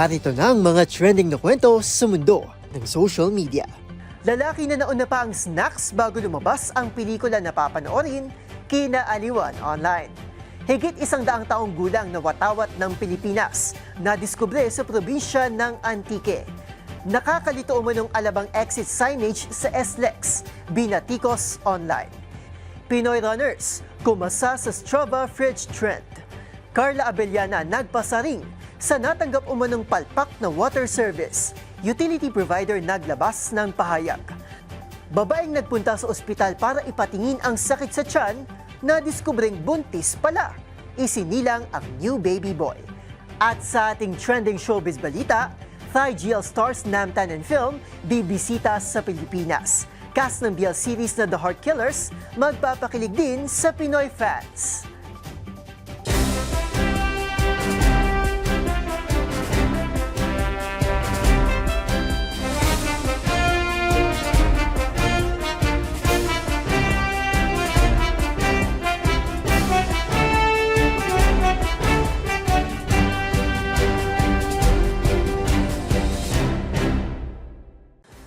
Narito na ang mga trending na kwento sa mundo ng social media. Lalaki na nauna pa ang snacks bago lumabas ang pelikula na papanoorin, kinaaliwan online. Higit isang daang taong gulang na watawat ng Pilipinas na diskubre sa probinsya ng Antique. Nakakalito umanong alabang exit signage sa SLEX, Binatikos Online. Pinoy Runners, kumasa sa Strava Fridge Trend. Carla Abellana nagpasaring sa natanggap umanong palpak na water service. Utility provider naglabas ng pahayag. Babaeng nagpunta sa ospital para ipatingin ang sakit sa tiyan na diskubreng buntis pala. Isinilang ang new baby boy. At sa ating trending showbiz balita, Thai GL stars Namtan and Film bibisita sa Pilipinas. Cast ng BL series na The Heart Killers magpapakilig din sa Pinoy fans.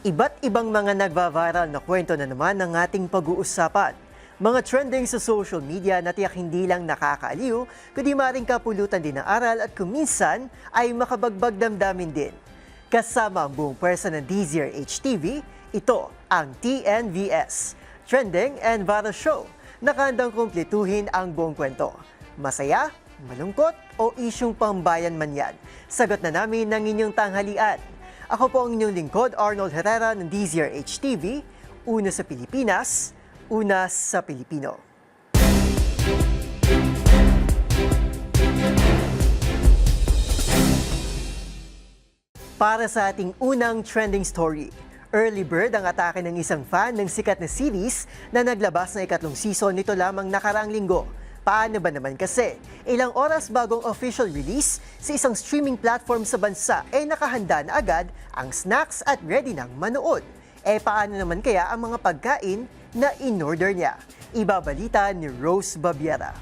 Iba't ibang mga nagva-viral na kwento na naman ng ating pag-uusapan. Mga trending sa social media na tiyak hindi lang nakakaaliw, kundi maring kapulutan din ng aral at kuminsan ay makabagbag damdamin din. Kasama ang buong pwersa ng DZR HTV, ito ang TNVS, Trending and Viral Show. Nakandang kumpletuhin ang buong kwento. Masaya, malungkot o isyong pambayan man yan? Sagot na namin ng inyong tanghalian. Ako po ang inyong lingkod, Arnold Herrera ng DZRH TV. Una sa Pilipinas, una sa Pilipino. Para sa ating unang trending story, early bird ang atake ng isang fan ng sikat na series na naglabas ng ikatlong season nito lamang nakaraang linggo. Paano ba naman kasi? Ilang oras bagong official release sa isang streaming platform sa bansa ay nakahanda na agad ang snacks at ready nang manood. Eh paano naman kaya ang mga pagkain na in-order niya? Ibabalita ni Rose Babiera.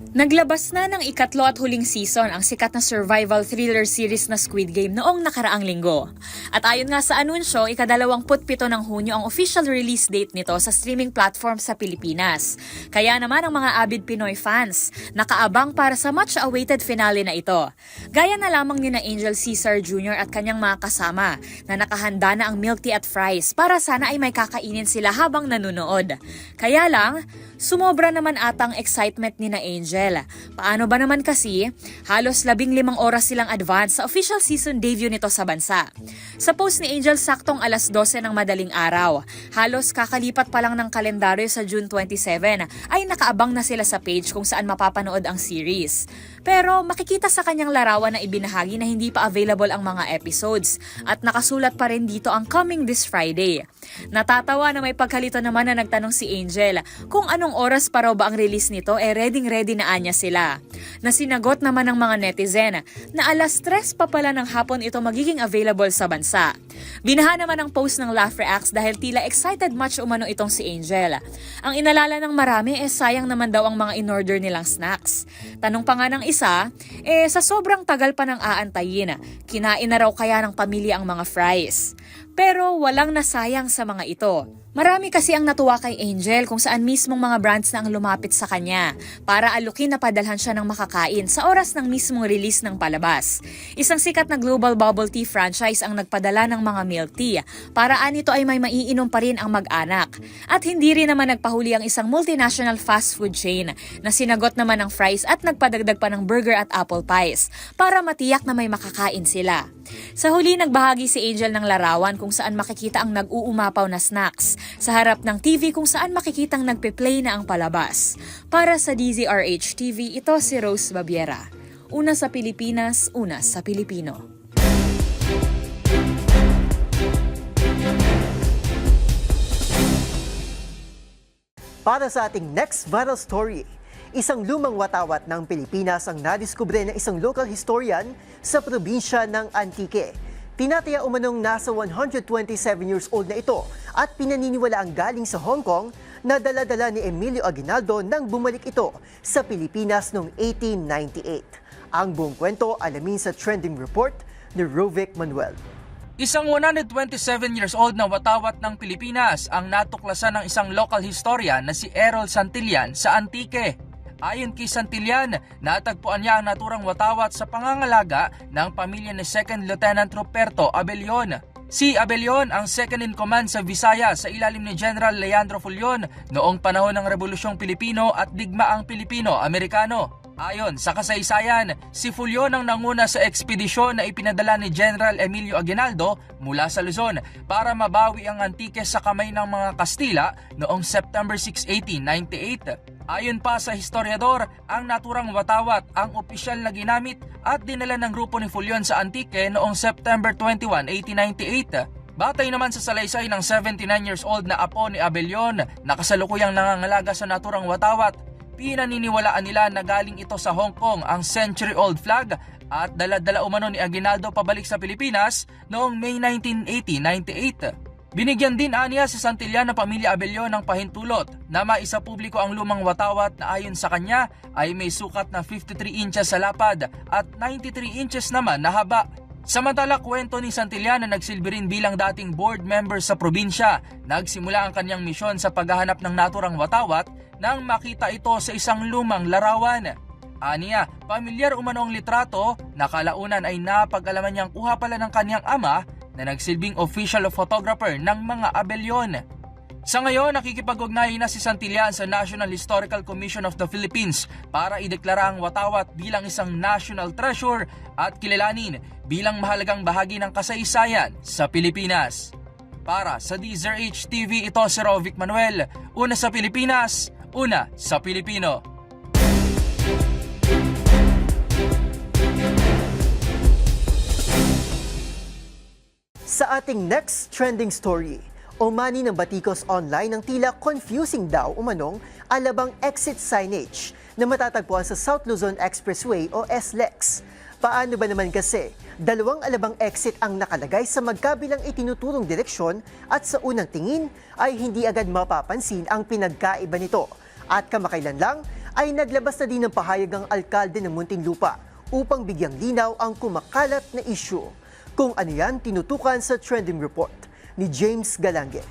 Naglabas na ng ikatlo at huling season ang sikat na survival thriller series na Squid Game noong nakaraang linggo. At ayon nga sa anunsyo, ikadalawamput pito ng Hunyo ang official release date nito sa streaming platform sa Pilipinas. Kaya naman ang mga avid Pinoy fans, nakaabang para sa much-awaited finale na ito. Gaya na lamang ni na Angel Caesar Jr. at kanyang mga kasama na nakahanda na ang milk tea at fries para sana ay may kakainin sila habang nanonood. Kaya lang, sumobra naman atang excitement ni na Angel. Paano ba naman kasi? Halos labing limang oras silang advance sa official season debut nito sa bansa. Sa post ni Angel saktong alas 12 ng madaling araw. Halos kakalipat pa lang ng kalendaryo sa June 27 ay nakaabang na sila sa page kung saan mapapanood ang series. Pero makikita sa kanyang larawan na ibinahagi na hindi pa available ang mga episodes at nakasulat pa rin dito ang coming this Friday. Natatawa na may pagkalito naman na nagtanong si Angel kung anong oras pa raw ba ang release nito eh ready ready na anya sila. Na sinagot naman ng mga netizen na alas 3 pa pala ng hapon ito magiging available sa bansa. Binaha naman ang post ng Laugh Reacts dahil tila excited much umano itong si Angel. Ang inalala ng marami eh sayang naman daw ang mga in-order nilang snacks. Tanong pa nga ng isa, eh sa sobrang tagal pa ng aantayin, kinain na raw kaya ng pamilya ang mga fries. Pero walang nasayang sa mga ito. Marami kasi ang natuwa kay Angel kung saan mismong mga brands na ang lumapit sa kanya para alukin na padalhan siya ng makakain sa oras ng mismong release ng palabas. Isang sikat na global bubble tea franchise ang nagpadala ng mga milk tea para anito ay may maiinom pa rin ang mag-anak. At hindi rin naman nagpahuli ang isang multinational fast food chain na sinagot naman ng fries at nagpadagdag pa ng burger at apple pies para matiyak na may makakain sila. Sa huli, nagbahagi si Angel ng larawan kung saan makikita ang nag-uumapaw na snacks sa harap ng TV kung saan makikitang nagpe-play na ang palabas. Para sa DZRH TV, ito si Rose Babiera. Una sa Pilipinas, una sa Pilipino. Para sa ating next viral story, isang lumang watawat ng Pilipinas ang nadiskubre ng isang local historian sa probinsya ng Antique. Tinataya umanong nasa 127 years old na ito at pinaniniwala ang galing sa Hong Kong na dala-dala ni Emilio Aguinaldo nang bumalik ito sa Pilipinas noong 1898. Ang buong kwento alamin sa trending report ni Rovic Manuel. Isang 127 years old na watawat ng Pilipinas ang natuklasan ng isang local historian na si Errol Santillan sa Antique. Ayon kay Santillan, natagpuan niya ang naturang watawat sa pangangalaga ng pamilya ni 2nd Lieutenant Ruperto Abelion. Si Abelion ang second in command sa Visaya sa ilalim ni General Leandro Fulion noong panahon ng Rebolusyong Pilipino at Digmaang Pilipino-Amerikano. Ayon sa kasaysayan, si Fulion ang nanguna sa ekspedisyon na ipinadala ni General Emilio Aguinaldo mula sa Luzon para mabawi ang Antique sa kamay ng mga Kastila noong September 6, 1898. Ayon pa sa historiador, ang naturang watawat ang opisyal na ginamit at dinala ng grupo ni Fulion sa Antique noong September 21, 1898. Batay naman sa salaysay ng 79 years old na apo ni Abelion na kasalukuyang nangangalaga sa naturang watawat, pinaniniwalaan nila na galing ito sa Hong Kong ang century-old flag at dala-dala umano ni Aguinaldo pabalik sa Pilipinas noong May 1980-98. Binigyan din aniya si Santillan ng pamilya Abelio ng pahintulot na maisa publiko ang lumang watawat na ayon sa kanya ay may sukat na 53 inches sa lapad at 93 inches naman na haba. Samantala kwento ni Santillan na nagsilbi rin bilang dating board member sa probinsya, nagsimula ang kanyang misyon sa paghahanap ng naturang watawat nang makita ito sa isang lumang larawan. Aniya, pamilyar umano ang litrato na kalaunan ay napag-alaman niyang kuha pala ng kanyang ama na nagsilbing official photographer ng mga Abelyon. Sa ngayon, nakikipag-ugnayan na si Santillan sa National Historical Commission of the Philippines para ideklara ang watawat bilang isang national treasure at kilalanin bilang mahalagang bahagi ng kasaysayan sa Pilipinas. Para sa DZRH TV, ito si Rovic Manuel. Una sa Pilipinas, una sa Pilipino. Sa ating next trending story, umani ng batikos online ng tila confusing daw umanong alabang exit signage na matatagpuan sa South Luzon Expressway o SLEX. Paano ba naman kasi dalawang alabang exit ang nakalagay sa magkabilang itinuturong direksyon at sa unang tingin ay hindi agad mapapansin ang pinagkaiba nito. At kamakailan lang ay naglabas na din ng pahayag ang alkalde ng Muntinlupa upang bigyang linaw ang kumakalat na issue. Kung ano yan, tinutukan sa trending report ni James Galange.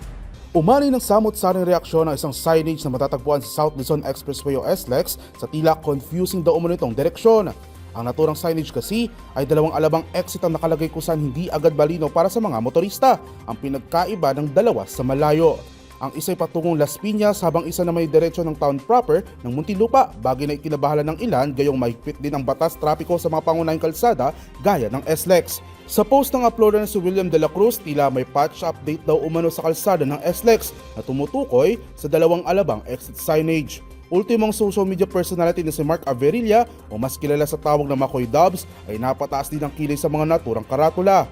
Umani ng samot-saring reaksyon ang isang signage na matatagpuan sa South Luzon Expressway o SLEX sa tila confusing daw umano direksyon. Ang naturang signage kasi ay dalawang alabang exit ang nakalagay kung saan hindi agad balino para sa mga motorista. Ang pinagkaiba ng dalawa sa malayo. Ang isa'y patungong Las Piñas habang isa na may diretsyo ng town proper ng Muntinlupa. Bagay na ikinabahala ng ilan gayong mahigpit din ang batas trapiko sa mga pangunahing kalsada gaya ng SLEX. Sa post ng uploader na si William De La Cruz, tila may patch update daw umano sa kalsada ng SLEX na tumutukoy sa dalawang alabang exit signage. Ultimong social media personality na si Mark Averilla o mas kilala sa tawag na Makoy Dubs ay napataas din ang kilay sa mga naturang karatula.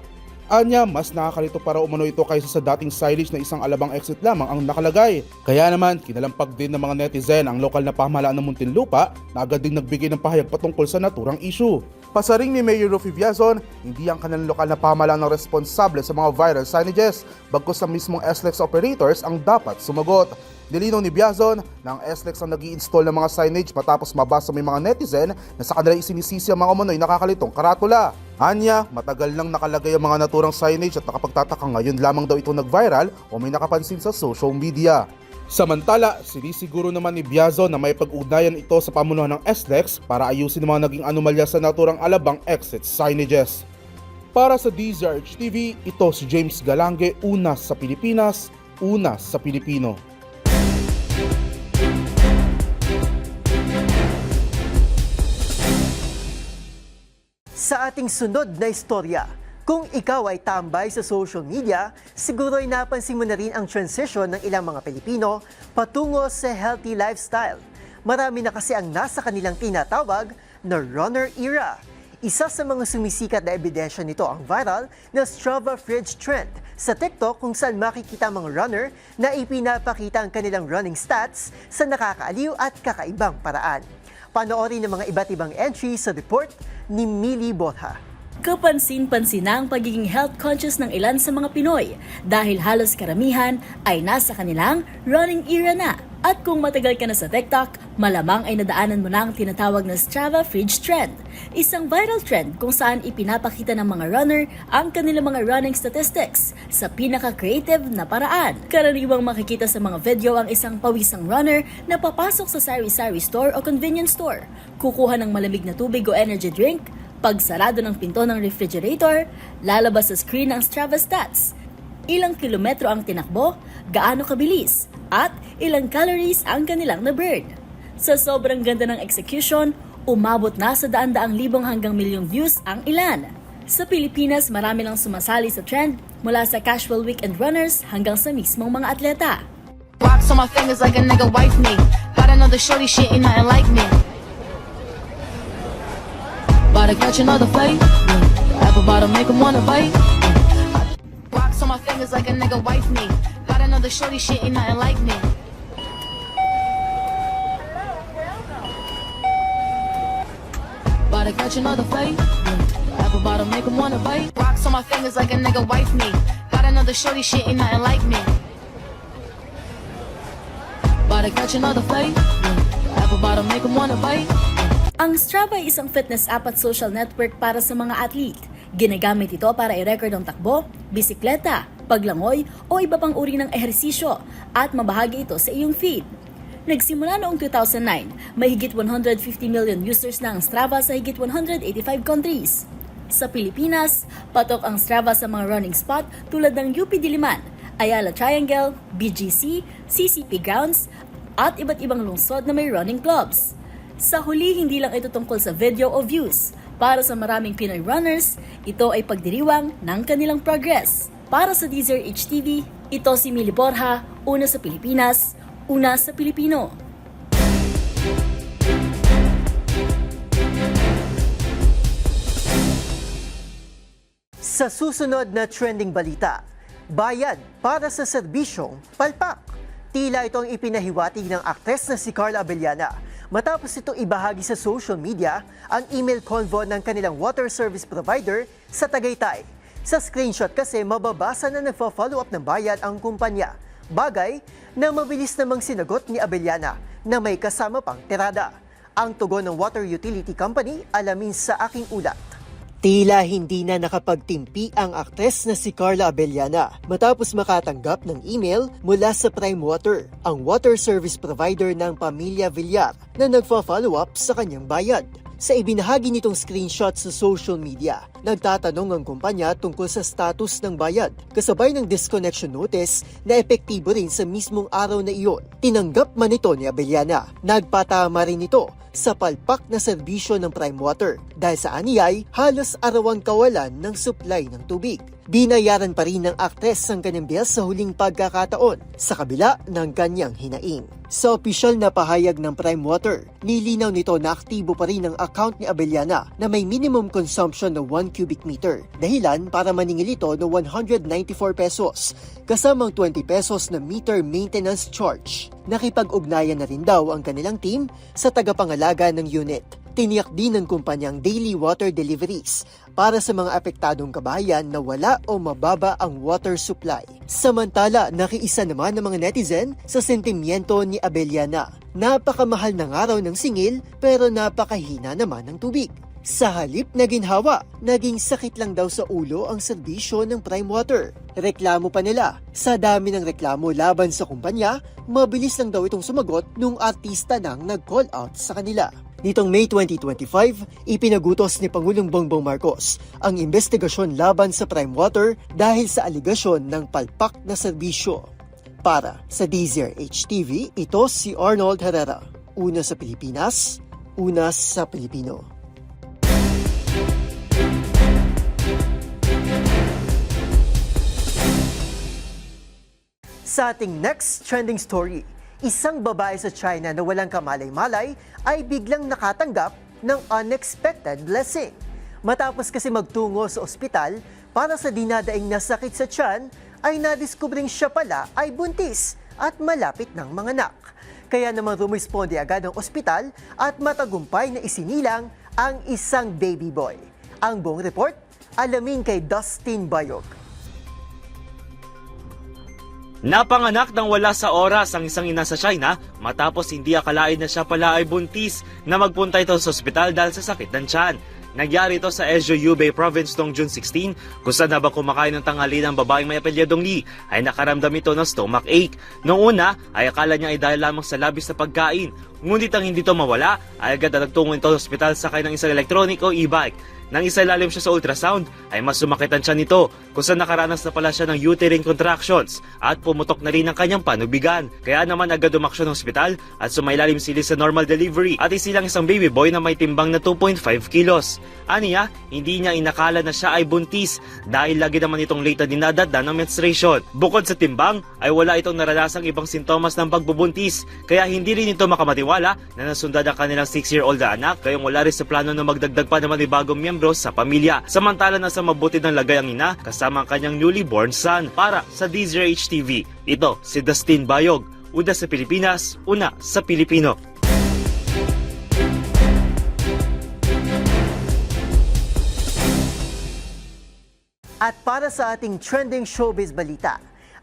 Anya, mas nakakalito para umano ito kaysa sa dating signage na isang alabang exit lamang ang nakalagay. Kaya naman, kinalampag din ng mga netizen ang lokal na pamahalaan ng Muntinlupa na agad din nagbigay ng pahayag patungkol sa naturang issue. Pasaring ni Mayor Rufy Viazon, hindi ang kanilang lokal na pamahalaan ang responsable sa mga viral signages, bagkus sa mismong SLEX operators ang dapat sumagot. Nilinaw ni Biazon na ang SLEX ang nag install ng mga signage matapos mabasa may mga netizen na sa kanila isinisisi ang mga umano'y nakakalitong karatula. Anya, matagal nang nakalagay ang mga naturang signage at nakapagtataka ngayon lamang daw ito nag-viral o may nakapansin sa social media. Samantala, sinisiguro naman ni Biazon na may pag-ugnayan ito sa pamunuan ng SLEX para ayusin ang mga naging anomalya sa naturang alabang exit signages. Para sa DZRH TV, ito si James Galange, una sa Pilipinas, una sa Pilipino. Sa ating sunod na istorya, kung ikaw ay tambay sa social media, siguro ay napansin mo na rin ang transition ng ilang mga Pilipino patungo sa healthy lifestyle. Marami na kasi ang nasa kanilang tinatawag na runner era. Isa sa mga sumisikat na ebidensya nito ang viral na Strava Fridge Trend sa TikTok kung saan makikita mga runner na ipinapakita ang kanilang running stats sa nakakaaliw at kakaibang paraan. Panoorin ang mga iba't ibang entry sa report ni Mili Botha. Kapansin-pansin na ang pagiging health conscious ng ilan sa mga Pinoy dahil halos karamihan ay nasa kanilang running era na At kung matagal ka na sa TikTok, malamang ay nadaanan mo na ang tinatawag na Strava Fridge Trend. Isang viral trend kung saan ipinapakita ng mga runner ang kanilang mga running statistics sa pinaka-creative na paraan. Karaniwang makikita sa mga video ang isang pawisang runner na papasok sa sari-sari store o convenience store, kukuha ng malamig na tubig o energy drink, pagsarado ng pinto ng refrigerator, lalabas sa screen ang Strava stats, ilang kilometro ang tinakbo, gaano kabilis, at ilang calories ang kanilang na-burn. Sa sobrang ganda ng execution, umabot na sa daan-daang libong hanggang milyong views ang ilan. Sa Pilipinas, marami lang sumasali sa trend mula sa casual weekend runners hanggang sa mismong mga atleta. Rocks on my fingers like a nigga wife me. Got another shorty, she ain't nothing like me. About to catch another fight. Apple bottom make 'em wanna bite. Fingers like a nigga wife me. Got another shorty, she ain't nothing like me. About to catch another fight. Mm. Apple bottom make 'em wanna bite. Rocks on my fingers like a nigga wife me. Got another shorty, she ain't nothing like me. About to catch another fight. Mm. Apple bottom make 'em wanna bite. Ang Strava ay isang fitness app at social network para sa mga athlete. Ginagamit ito para i-record ang takbo, bisikleta, paglangoy o iba pang uri ng ehersisyo at mabahagi ito sa iyong feed. Nagsimula noong 2009, may higit 150 million users na ang Strava sa higit 185 countries. Sa Pilipinas, patok ang Strava sa mga running spot tulad ng UP Diliman, Ayala Triangle, BGC, CCP Grounds, at iba't ibang lungsod na may running clubs. Sa huli, hindi lang ito tungkol sa video o views. Para sa maraming Pinoy runners, ito ay pagdiriwang ng kanilang progress. Para sa Deezer HTV, ito si Mili Borja, una sa Pilipinas, una sa Pilipino. Sa susunod na trending balita, bayad para sa serbisyong palpak. Tila itong ipinahiwatig ng aktres na si Carla Abellana matapos ito ibahagi sa social media ang email convo ng kanilang water service provider sa Tagaytay. Sa screenshot kasi mababasa na nagfa-follow up ng bayad ang kumpanya. Bagay na mabilis namang sinagot ni Abellana na may kasama pang tirada. Ang tugon ng water utility company alamin sa aking ulat. Tila hindi na nakapagtimpi ang aktres na si Carla Abellana matapos makatanggap ng email mula sa Prime Water, ang water service provider ng pamilya Villar na nagfa-follow up sa kanyang bayad. Sa ibinahagi nitong screenshot sa social media, nagtatanong ang kumpanya tungkol sa status ng bayad, kasabay ng disconnection notice na epektibo rin sa mismong araw na iyon. Tinanggap man ito ni Abellana. Nagpatama rin ito sa palpak na serbisyo ng Prime Water dahil sa aniyay halos arawan kawalan ng supply ng tubig. Binayaran pa rin ng aktres ang kanyang bill sa huling pagkakataon sa kabila ng kanyang hinaing. Sa opisyal na pahayag ng Prime Water, nilinaw nito na aktibo pa rin ang account ni Abellana na may minimum consumption na 1 cubic meter, dahilan para maningil ito ng 194 pesos, kasamang 20 pesos na meter maintenance charge. Nakipag-ugnayan na rin daw ang kanilang team sa tagapangalaga ng unit. Tiniyak din ng kumpanyang daily water deliveries para sa mga apektadong kabahayan na wala o mababa ang water supply. Samantala, nakiisa naman ng mga netizen sa sentimiento ni Abeliana. Napakamahal ng araw ng singil pero napakahina naman ng tubig. Sa halip na ginhawa, naging sakit lang daw sa ulo ang serbisyo ng Prime Water. Reklamo pa nila. Sa dami ng reklamo laban sa kumpanya, mabilis lang daw itong sumagot nung artista nang nag-call out sa kanila. Nitong May 2025, ipinagutos ni Pangulong Bongbong Marcos ang investigasyon laban sa Prime Water dahil sa aligasyon ng palpak na serbisyo. Para sa Deezer HTV, ito si Arnold Herrera. Una sa Pilipinas, una sa Pilipino. Sa ating next trending story, isang babae sa China na walang kamalay-malay ay biglang nakatanggap ng unexpected blessing. Matapos kasi magtungo sa ospital para sa dinadaing na sakit sa tiyan, ay nadiskubring siya pala ay buntis at malapit ng mga anak. Kaya naman rumisponde agad ang ospital at matagumpay na isinilang ang isang baby boy. Ang buong report, alamin kay Dustin Bayog. Napanganak nang wala sa oras ang isang ina sa China matapos hindi akalain na siya pala ay buntis na magpunta ito sa ospital dahil sa sakit ng tiyan. Nagyari ito sa Ezhou Yubei Province noong June 16 kung saan habang kumakain ng tanghali ng babaeng may apelyadong Lee ay nakaramdam ito ng stomach ache. Noong una ay akala niya ay dahil lamang sa labis na pagkain. Ngunit ang hindi ito mawala ay agad na nagtungo ito sa ospital sakay ng isang electronic o e-bike. Nang isalalim siya sa ultrasound, ay mas sumakit ang tiyan nito kung saan nakaranas na pala siya ng uterine contractions at pumutok na rin ang kanyang panubigan. Kaya naman agad umaksyon ng ospital at sumailalim sila sa normal delivery at isilang isang baby boy na may timbang na 2.5 kilos. Aniya, hindi niya inakala na siya ay buntis dahil lagi naman itong late na dinadada ng menstruation. Bukod sa timbang, ay wala itong naranasang ibang sintomas ng pagbubuntis kaya hindi rin ito makamatiwala na nasundan ang kanilang 6-year-old na anak kayong wala rin sa plano na magdagdag pa naman ng bagong miyembro sa pamilya. Samantala nasa mabuti ng lagay ang ina kasama ang kanyang newly born son para sa DZRH TV. Ito si Dustin Bayog, una sa Pilipinas, una sa Pilipino. At para sa ating trending showbiz balita,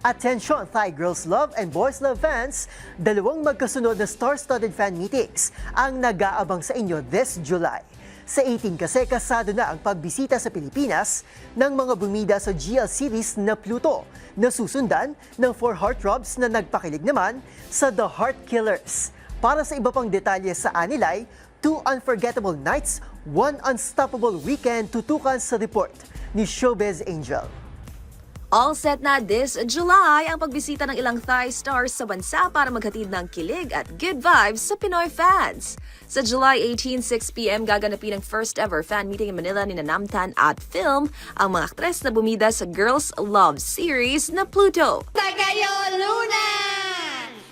Attention Thai Girls Love and Boys Love fans, dalawang magkasunod na star-studded fan meetings ang nag-aabang sa inyo this July. Sa 18 kasi kasado na ang pagbisita sa Pilipinas ng mga bumida sa GL series na Pluto na susundan ng Four Heartthrobs na nagpakilig naman sa The Heart Killers. Para sa iba pang detalye sa Anilay, Two Unforgettable Nights, One Unstoppable Weekend tutukan sa report ni Showbiz Angel. All set na this July ang pagbisita ng ilang Thai stars sa bansa para maghatid ng kilig at good vibes sa Pinoy fans. Sa July 18, 6pm gaganapin ang first ever fan meeting in Manila ni Namtan at Film ang mga aktres na bumida sa Girls Love series na Pluto. Tagayo Luna!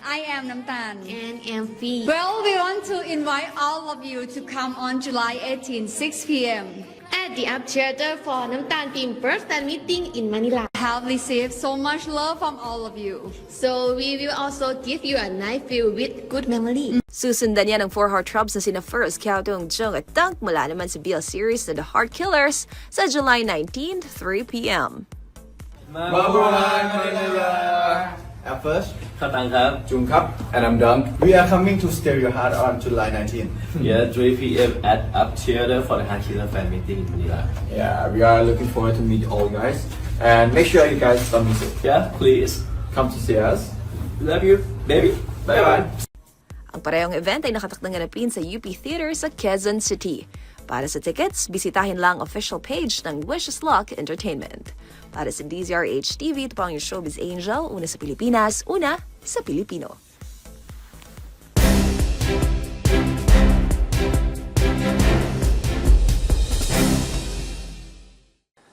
I am Namtan. And MP. Well, we want to invite all of you to come on July 18, 6 p.m. At the Up Theater for Namtan Team First Fan Meeting in Manila. Have received so much love from all of you. So we will also give you a night view with good memory. Susundan yan ng Four Heartthrobs na sina First, Kiao Dong Jung at Dunk mula naman sa BL series na The Heart Killers sa July 19, 3pm. Mabuhay Manila! At first, ข้าวตังครับ Jung Cup and I'm Dunk. We are coming to Steal Your Heart on July 19. Yeah, 3 p.m. at Up Theater for the Hard Killer fan meeting in Manila. Yeah, we are looking forward to meet all you guys. And make sure you guys don't miss it. Yeah, please. Come to see us. Love you, baby. Bye bye. Ang parehong event ay nakatakdang ganapin sa UP Theater sa Quezon City. Para sa tickets, bisitahin lang official page ng Wishes Luck Entertainment. Para sa DZRH TV, ito pa ang showbiz angel, una sa Pilipinas, una sa Pilipino.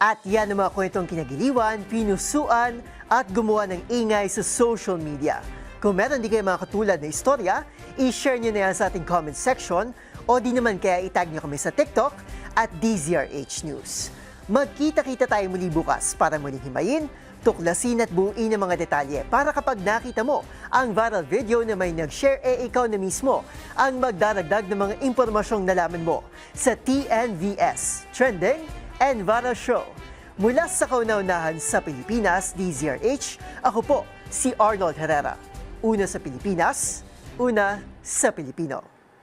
At yan ang mga kwentong kinagiliwan, pinusuan at gumawa ng ingay sa social media. Kung meron di kayo mga katulad na istorya, i-share nyo na yan sa ating comment section o di naman kaya itag nyo kami sa TikTok at DZRH News. Magkita-kita tayo muli bukas para muling himayin, tuklasin at buuin ang mga detalye para kapag nakita mo ang viral video na may nag-share e ikaw na mismo ang magdaragdag ng mga impormasyong nalaman mo sa TNVS, Trending and Viral Show. Mula sa kauna-unahan sa Pilipinas, DZRH, ako po si Arnold Herrera. Una sa Pilipinas, una sa Pilipino.